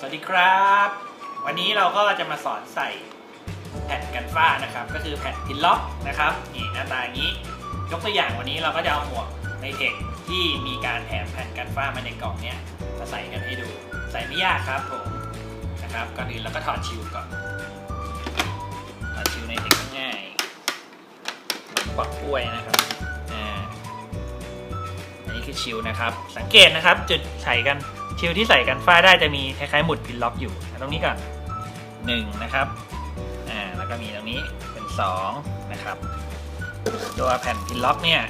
สวัสดีครับ วันนี้เราก็จะมาสอนใส่แผ่นกันฝ้านะครับ ก็คือแผ่นพินล็อกนะครับนี่หน้าตาอย่างนี้ยกตัวอย่างวันนี้เราก็จะเอาหมวกในเทคที่มีการแถมแผ่นกันฝ้ามาในกล่องเนี้ยมาใส่กันให้ดู ใส่ไม่ยากครับผมนะครับก่อนอื่นเราก็ถอดชิวก่อนถอดชิวในเทคง่ายเหมือนปอกกล้วยนะครับอ่าอันนี้คือชิวนะครับ สังเกตนะครับจุดใส่กัน ชิวที่ใส่กันฝ้าได้จะมีคล้ายๆหมุดพินล็อกอยู่ตรงนี้ก่อนหนึ่งนะครับอ่าแล้วก็มีตรงนี้เป็นสองนะครับตัวแผ่นพินล็อกเนี่ย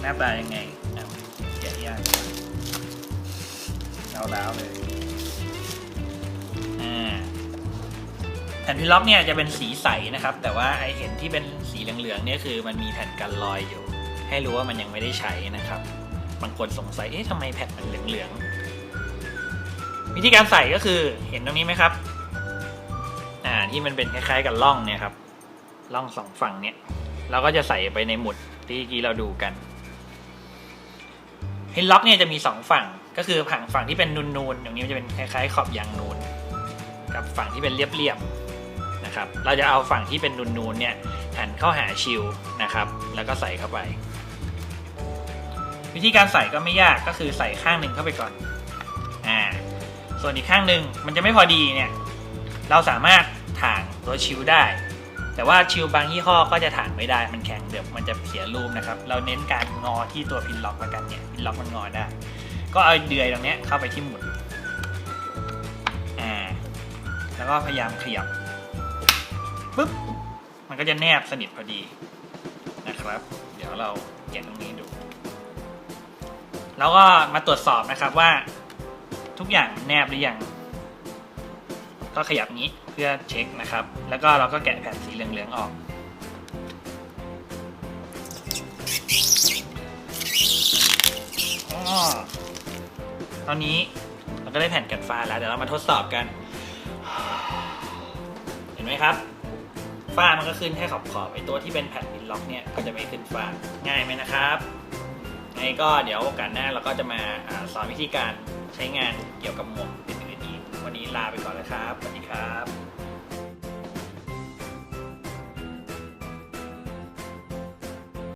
หน้าตายังไงอะแกะยากแล้วๆเลยอ่าแผ่นพินล็อกเนี่ยจะเป็นสีใสนะครับ แต่ว่าไอเห็นที่เป็นสีเหลืองๆเนี่ยคือมันมีแผ่นกันรอยอยู่ ให้รู้ว่ามันยังไม่ได้ใช้นะครับ บางคนสงสัย เอ๊ะทำไมแผ่นมันเหลืองๆ วิธีการใส่ก็คือเห็นตรงนี้ไหมครับ อ่าที่มันเป็นคล้ายๆกับล่องเนี่ยครับ ล่องสองฝั่งเนี่ย เราก็จะใส่ไปในหมุดที่เมื่อกี้เราดูกันเฮนล็อกเนี่ยจะมีสองฝั่ง ก็คือฝั่งฝั่งที่เป็นนูนๆอย่างนี้มันจะเป็นคล้ายๆขอบยางนูน กับฝั่งที่เป็นเรียบๆนะครับ เราจะเอาฝั่งที่เป็นนูนๆเนี่ยหันเข้าหาชิลนะครับ แล้วก็ใส่เข้าไป วิธีการใส่ก็ไม่ยากก็คือใส่ข้างหนึ่งเข้าไปก่อนอ่าส่วนอีกข้างหนึ่งมันจะไม่พอดีเนี่ยเราสามารถถ่างตัวชิลได้ แต่ว่าชิลบางยี่ห้อก็จะถ่างไม่ได้มันแข็งเดี๋ยวมันจะเสียรูปนะครับ เราเน้นการงอที่ตัวพินล็อกล้วกันเนี่ยพินล็อกมันงอได้ ก็เอาเดือยตรงเนี้ยเข้าไปที่หมุดอ่าแล้วก็พยายามขยับปึ๊บมันก็จะแนบสนิทพอดีนะครับ เดี๋ยวเราแกะตรงนี้ดู แล้วก็มาตรวจสอบนะครับว่า ทุกอย่างแนบหรือยัง ก็ขยับนี้เพื่อเช็คนะครับ แล้วก็เราก็แกะแผ่นสีเหลืองๆออกอตอนนี้เราก็ได้แผ่นกันฟ้าแล้ว เดี๋ยวเรามาทดสอบกัน เห็นไหมครับ ฝ้ามันก็ขึ้นแค่ขอบขอบๆไอตัวที่เป็นแผ่นปินล็อกเนี่ย ก็จะไม่ขึ้นฝ้าง่ายไหมนะครับ ไงก็เดี๋ยวโอกาสหน้าเราก็จะมาสอนวิธีการใช้งานเกี่ยวกับหมวกอื่นๆอีกวันนี้ลาไปก่อนแล้วครับสวัสดีครับ